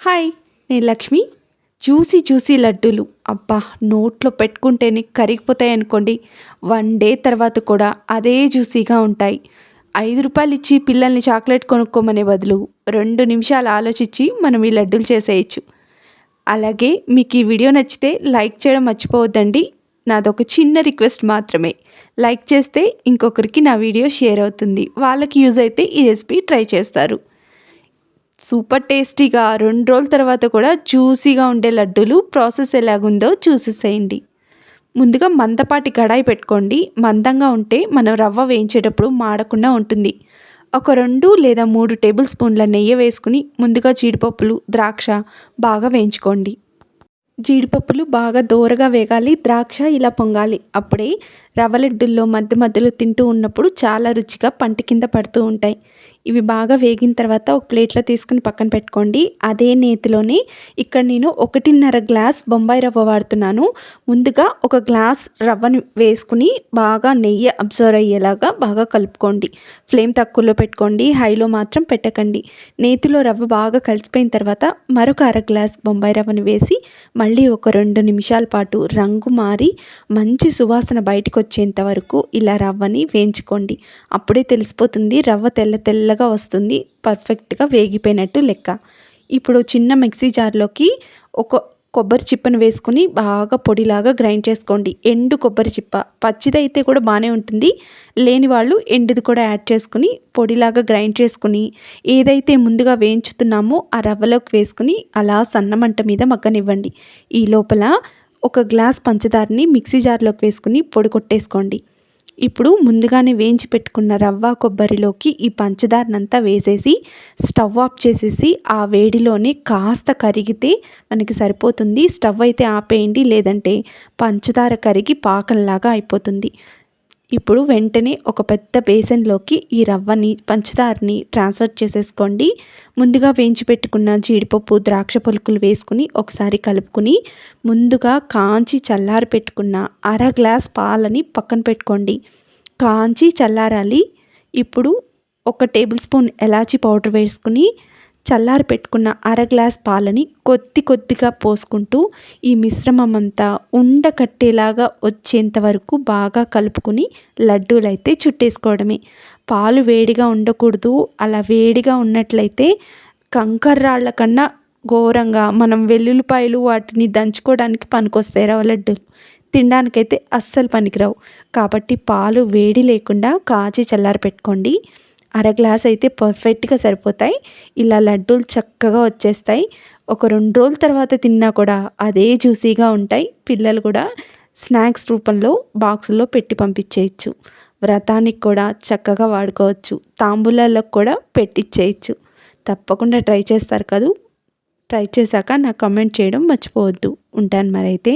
Hi నేను Lakshmi. Juicy juicy లడ్డూలు. అబ్బా నోట్లో పెట్టుకుంటేనే కరిగిపోతాయి అనుకోండి. వన్ డే తర్వాత కూడా అదే జ్యూసీగా ఉంటాయి. ఐదు రూపాయలు ఇచ్చి పిల్లల్ని చాక్లెట్ కొనుక్కోమనే బదులు రెండు నిమిషాలు ఆలోచించి మనం ఈ లడ్డూలు చేసేయచ్చు. అలాగే మీకు ఈ వీడియో నచ్చితే లైక్ చేయడం మర్చిపోవద్దండి. నాదొక చిన్న రిక్వెస్ట్ మాత్రమే. లైక్ చేస్తే ఇంకొకరికి నా వీడియో షేర్ అవుతుంది. వాళ్ళకి యూజ్ అయితే ఈ రెసిపీ ట్రై చేస్తారు. సూపర్ టేస్టీగా రెండు రోజుల తర్వాత కూడా జ్యూసీగా ఉండే లడ్డూలు ప్రాసెస్ ఎలాగుందో చూసేసేయండి. ముందుగా మందపాటి కడాయి పెట్టుకోండి. మందంగా ఉంటే మనం రవ్వ వేయించేటప్పుడు మాడకుండా ఉంటుంది. ఒక రెండు లేదా మూడు టేబుల్ స్పూన్ల నెయ్యి వేసుకుని ముందుగా జీడిపప్పులు ద్రాక్ష బాగా వేయించుకోండి. జీడిపప్పులు బాగా దోరగా వేగాలి ద్రాక్ష ఇలా పొంగాలి. అప్పుడే రవ్వ లడ్డుల్లో మధ్య మధ్యలో తింటూ ఉన్నప్పుడు చాలా రుచిగా పంట కింద పడుతూ ఉంటాయి. ఇవి బాగా వేగిన తర్వాత ఒక ప్లేట్లో తీసుకుని పక్కన పెట్టుకోండి. అదే నేతిలోనే ఇక్కడ నేను ఒకటిన్నర గ్లాస్ బొంబాయి రవ్వ వాడుతున్నాను. ముందుగా ఒక గ్లాస్ రవ్వని వేసుకుని బాగా నెయ్యి అబ్జర్వ్ అయ్యేలాగా బాగా కలుపుకోండి. ఫ్లేమ్ తక్కువలో పెట్టుకోండి. హైలో మాత్రం పెట్టకండి. నేతిలో రవ్వ బాగా కలిసిపోయిన తర్వాత మరొక అర గ్లాస్ బొంబాయి రవ్వని వేసి మళ్ళీ ఒక రెండు నిమిషాల పాటు రంగు మారి మంచి సువాసన బయటకు వచ్చేంత వరకు ఇలా రవ్వని వేయించుకోండి. అప్పుడే తెలిసిపోతుంది రవ్వ తెల్ల తెల్లగా వస్తుంది పర్ఫెక్ట్గా వేగిపోయినట్టు లెక్క. ఇప్పుడు చిన్న మిక్సీ జార్లోకి ఒక కొబ్బరి చిప్పను వేసుకుని బాగా పొడిలాగా గ్రైండ్ చేసుకోండి. ఎండు కొబ్బరి చిప్ప. పచ్చిదైతే కూడా బాగానే ఉంటుంది. లేని వాళ్ళు ఎండుది కూడా యాడ్ చేసుకుని పొడిలాగా గ్రైండ్ చేసుకుని ఏదైతే ముందుగా వేయించుతున్నామో ఆ రవ్వలోకి వేసుకుని అలా సన్నమంట మీద మగ్గనివ్వండి. ఈ లోపల ఒక గ్లాస్ పంచదారని మిక్సీ జార్లోకి వేసుకుని పొడి కొట్టేసుకోండి. ఇప్పుడు ముందుగానే వేయించి పెట్టుకున్న రవ్వ కొబ్బరిలోకి ఈ పంచదారనంతా వేసేసి స్టవ్ ఆఫ్ చేసేసి ఆ వేడిలోనే కాస్త కరిగితే మనకి సరిపోతుంది. స్టవ్ అయితే ఆపేయండి లేదంటే పంచదార కరిగి పాకంలాగా అయిపోతుంది. ఇప్పుడు వెంటనే ఒక పెద్ద బేసన్లోకి ఈ రవ్వని పంచదారని ట్రాన్స్ఫర్ చేసేసుకోండి. ముందుగా వేయించి పెట్టుకున్న జీడిపప్పు ద్రాక్ష పలుకులు వేసుకుని ఒకసారి కలుపుకుని ముందుగా కాంచి చల్లారి పెట్టుకున్న అర గ్లాస్ పాలని పక్కన పెట్టుకోండి. కాంచి చల్లారాలి. ఇప్పుడు ఒక టేబుల్ స్పూన్ ఎలాచి పౌడర్ వేసుకుని చల్లారి పెట్టుకున్న అర గ్లాస్ పాలని కొద్ది కొద్దిగా పోసుకుంటూ ఈ మిశ్రమం అంతా ఉండకట్టేలాగా వచ్చేంత వరకు బాగా కలుపుకుని లడ్డూలు అయితే చుట్టేసుకోవడమే. పాలు వేడిగా ఉండకూడదు. అలా వేడిగా ఉన్నట్లయితే కంకర్రాళ్ళ కన్నా ఘోరంగా మనం వెల్లుల్లిపాయలు వాటిని దంచుకోవడానికి పనికొస్తాయి రవ్వ లడ్డూలు తినడానికైతే అస్సలు పనికిరావు. కాబట్టి పాలు వేడి లేకుండా కాచి చల్లారి పెట్టుకోండి. అర గ్లాస్ అయితే పర్ఫెక్ట్గా సరిపోతాయి. ఇలా లడ్డూలు చక్కగా వచ్చేస్తాయి. ఒక రెండు రోజుల తర్వాత తిన్నా కూడా అదే జ్యూసీగా ఉంటాయి. పిల్లలు కూడా స్నాక్స్ రూపంలో బాక్సుల్లో పెట్టి పంపించేయచ్చు. వ్రతానికి కూడా చక్కగా వాడుకోవచ్చు. తాంబూలాలకు కూడా పెట్టిచ్చేయచ్చు. తప్పకుండా ట్రై చేస్తారు కదూ? ట్రై చేశాక నాకు కమెంట్ చేయడం మర్చిపోవద్దు. ఉంటాను మరైతే.